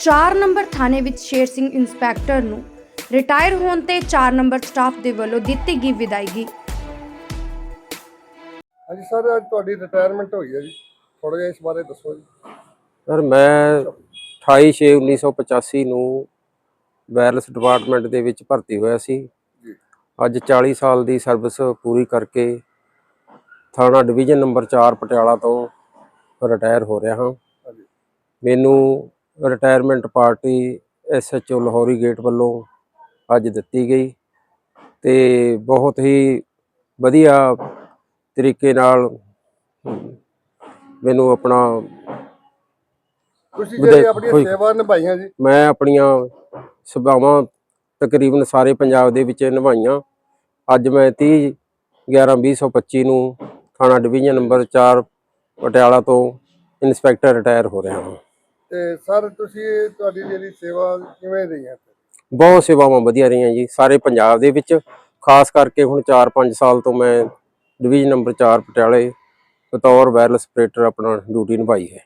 4 number ਥਾਣੇ ਵਿੱਚ Sher Singh inspector ਨੂੰ ਰਿਟਾਇਰ ਹੋਣ ਤੇ 4 ਨੰਬਰ ਸਟਾਫ ਦੇ ਵੱਲੋਂ ਦਿੱਤੀ ਗਈ ਵਿਦਾਇਗੀ। ਹਾਂਜੀ ਸਰ ਅੱਜ ਤੁਹਾਡੀ ਰਿਟਾਇਰਮੈਂਟ ਹੋਈ ਹੈ ਜੀ। ਥੋੜਾ ਜਿਹਾ ਇਸ ਬਾਰੇ ਦੱਸੋ ਜੀ। ਸਰ ਮੈਂ 28/6/1985 ਨੂੰ ਵਾਇਰਲੈਸ ਡਿਪਾਰਟਮੈਂਟ ਦੇ ਵਿੱਚ ਭਰਤੀ ਹੋਇਆ ਸੀ। ਜੀ। ਅੱਜ 40 ਸਾਲ ਦੀ ਸਰਵਿਸ ਪੂਰੀ ਕਰਕੇ ਥਾਣਾ ਡਿਵੀਜ਼ਨ ਨੰਬਰ 4 ਪਟਿਆਲਾ ਤੋਂ ਰਿਟਾਇਰ ਹੋ ਰਿਹਾ ਹਾਂ। ਮੈਨੂੰ retirement party SHO Lahori gate ਵੱਲੋਂ ਅੱਜ ਦਿੱਤੀ ਗਈ ਤੇ ਬਹੁਤ ਹੀ ਵਧੀਆ ਤਰੀਕੇ ਨਾਲ ਮੈਨੂੰ ਆਪਣਾ ਤੁਸੀਂ ਜਿਹੜੀ ਆਪਣੀ। ਸੇਵਾ ਨਿਭਾਈਆਂ ਜੀ। ਮੈਂ ਆਪਣੀਆਂ ਸਭਾਵਾਂ ਤਕਰੀਬਨ ਸਾਰੇ ਪੰਜਾਬ ਦੇ ਵਿੱਚ ਨਿਭਾਈਆਂ। ਅੱਜ ਮੈਂ 30 11 2025 ਨੂੰ ਥਾਣਾ ਡਿਵੀਜ਼ਨ ਨੰਬਰ 4 ਪਟਿਆਲਾ ਤੋਂ ਇਨਸਪੈਕਟਰ ਰਿਟਾਇਰ ਹੋ ਰਿਹਾ ਹਾਂ। ਤੇ ਸਰ, ਤੁਸੀਂ ਤੁਹਾਡੀ ਜਿਹੜੀ ਸੇਵਾ ਕਿਵੇਂ ਰਹੀ ਹੈ? ਬਹੁਤ ਸੇਵਾਵਾਂ ਵਧੀਆ ਰਹੀਆਂ ਜੀ, ਸਾਰੇ ਪੰਜਾਬ ਦੇ ਵਿੱਚ। ਖਾਸ ਕਰਕੇ ਹੁਣ 4-5 ਸਾਲ ਤੋਂ ਮੈਂ ਡਿਵੀਜ਼ਨ ਨੰਬਰ 4 ਪਟਿਆਲੇ, ਬਤੌਰ ਵਾਇਰਲੈਸ ਆਪਰੇਟਰ ਆਪਣਾ ਡਿਊਟੀ ਨਿਭਾਈ ਹੈ।